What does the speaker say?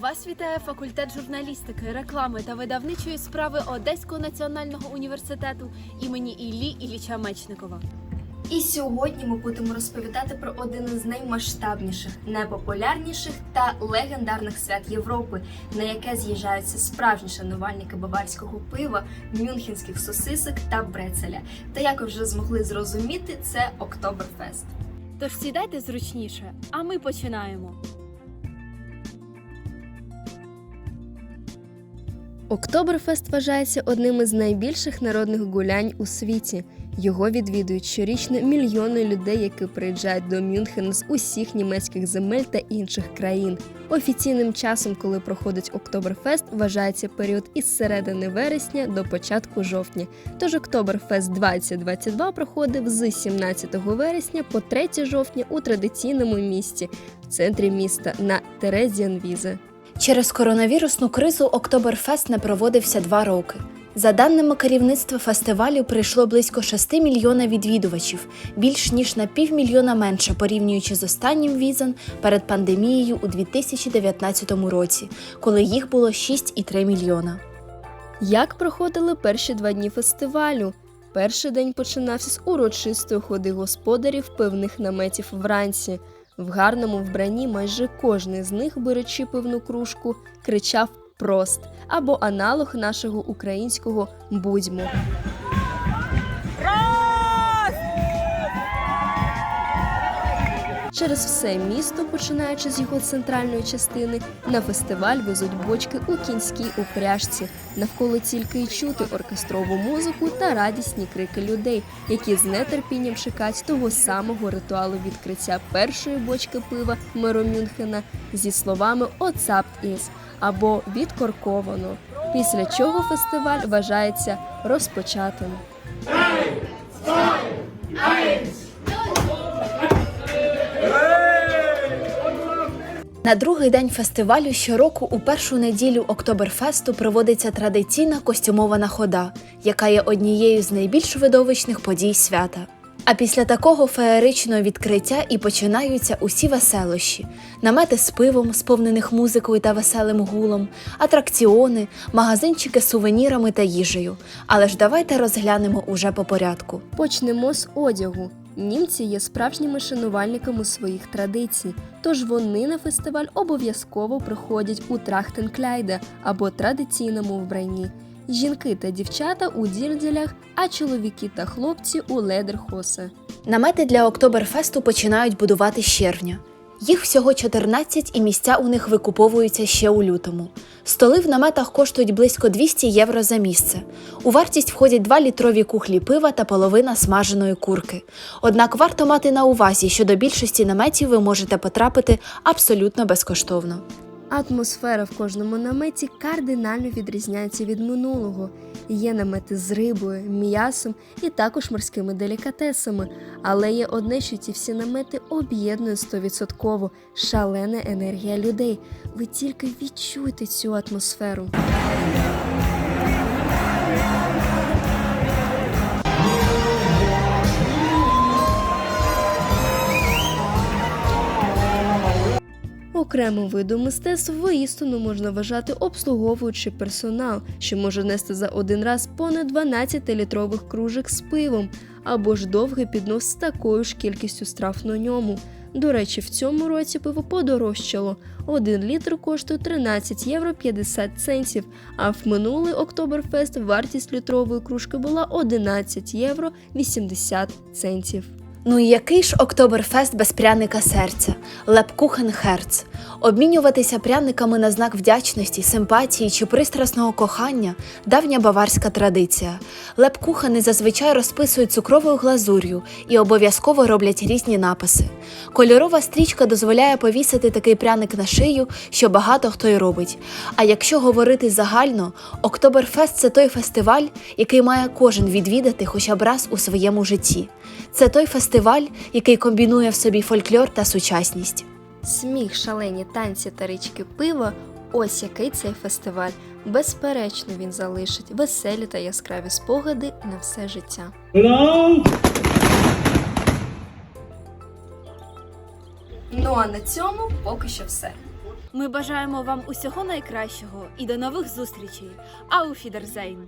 Вас вітає факультет журналістики, реклами та видавничої справи Одеського національного університету імені Іллі Ілліча Мечникова. І сьогодні ми будемо розповідати про один із наймасштабніших, найпопулярніших та легендарних свят Європи, на яке з'їжджаються справжні шанувальники баварського пива, мюнхенських сосисок та брецеля. Та як ви вже змогли зрозуміти, це Октоберфест. Тож сідайте зручніше, а ми починаємо. Октоберфест вважається одним із найбільших народних гулянь у світі. Його відвідують щорічно мільйони людей, які приїжджають до Мюнхена з усіх німецьких земель та інших країн. Офіційним часом, коли проходить Октоберфест, вважається період із середини вересня до початку жовтня. Тож Октоберфест 2022 проходив з 17 вересня по 3 жовтня у традиційному місті в центрі міста на Терезіанвізе. Через коронавірусну кризу Октоберфест не проводився два роки. За даними керівництва фестивалю, прийшло близько 6 мільйона відвідувачів, більш ніж на півмільйона менше порівнюючи з останнім візен перед пандемією у 2019 році, коли їх було 6,3 мільйона. Як проходили перші два дні фестивалю? Перший день починався з урочистої ходи господарів пивних наметів вранці. В гарному вбранні майже кожний з них, беручи пивну кружку, кричав прост або аналог нашого українського будьмо. Через все місто, починаючи з його центральної частини, на фестиваль везуть бочки у кінській упряжці. Навколо тільки й чути оркестрову музику та радісні крики людей, які з нетерпінням чекають того самого ритуалу відкриття першої бочки пива меру Мюнхена зі словами «Оцапт іс» або відкорковано. Після чого фестиваль вважається розпочатим. На другий день фестивалю щороку у першу неділю Октоберфесту проводиться традиційна костюмована хода, яка є однією з найбільш видовищних подій свята. А після такого феєричного відкриття і починаються усі веселощі: намети з пивом, сповнених музикою та веселим гулом, атракціони, магазинчики з сувенірами та їжею. Але ж давайте розглянемо уже по порядку. Почнемо з одягу. Німці є справжніми шанувальниками своїх традицій, тож вони на фестиваль обов'язково приходять у трахтенкляйде або традиційному вбранні. Жінки та дівчата у дірділях, а чоловіки та хлопці у ледерхосе. Намети для Октоберфесту починають будувати з червня. Їх всього 14 і місця у них викуповуються ще у лютому. Столи в наметах коштують близько 200 євро за місце. У вартість входять 2 літрові кухлі пива та половина смаженої курки. Однак варто мати на увазі, що до більшості наметів ви можете потрапити абсолютно безкоштовно. Атмосфера в кожному наметі кардинально відрізняється від минулого. Є намети з рибою, м'ясом і також морськими делікатесами. Але є одне, що ці всі намети об'єднує стовідсотково шалена енергія людей. Ви тільки відчуйте цю атмосферу. Окремим видом мистецтв воістину можна вважати обслуговуючий персонал, що може нести за один раз понад 12 літрових кружок з пивом, або ж довгий піднос з такою ж кількістю страв на ньому. До речі, в цьому році пиво подорожчало. Один літр коштує 13 євро 50 центів, а в минулий Октоберфест вартість літрової кружки була 11 євро 80 центів. Ну і який ж Октоберфест без пряника серця, Лепкухенхерц. Обмінюватися пряниками на знак вдячності, симпатії чи пристрасного кохання давня баварська традиція. Лепкухени зазвичай розписують цукровою глазур'ю і обов'язково роблять різні написи. Кольорова стрічка дозволяє повісити такий пряник на шию, що багато хто й робить. А якщо говорити загально, Октоберфест це той фестиваль, який має кожен відвідати хоча б раз у своєму житті. Це той фестиваль, який комбінує в собі фольклор та сучасність. Сміх, шалені танці та річки пива ось який цей фестиваль. Безперечно, він залишить веселі та яскраві спогади на все життя. Ну а на цьому поки що все. Ми бажаємо вам усього найкращого і до нових зустрічей. Ауфідерзейн!